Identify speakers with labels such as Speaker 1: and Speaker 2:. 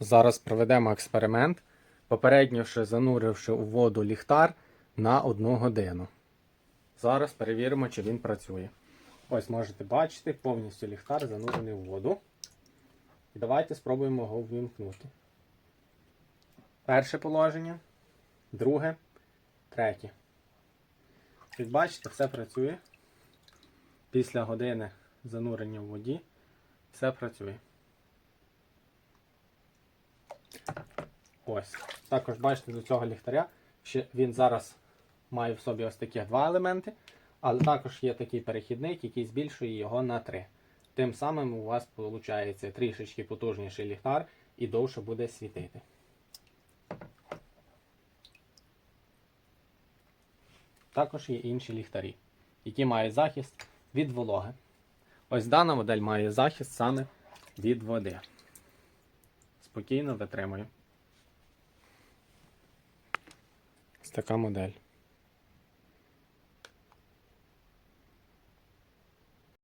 Speaker 1: Зараз проведемо експеримент, попередньо зануривши у воду ліхтар на одну годину. Зараз перевіримо, чи він працює. Ось можете бачити, повністю ліхтар занурений в воду. Давайте спробуємо його ввімкнути. Перше положення, друге, третє. Як бачите, все працює. Після години занурення в воді все працює. Ось. Також бачите до цього ліхтаря, що він зараз має в собі ось такі два елементи, але також є такий перехідник, який збільшує його на 3. Тим самим у вас виходить трішечки потужніший ліхтар і довше буде світити. Також є інші ліхтарі, які мають захист від вологи. Ось дана модель має захист саме від води. Спокійно витримує. Ось така модель.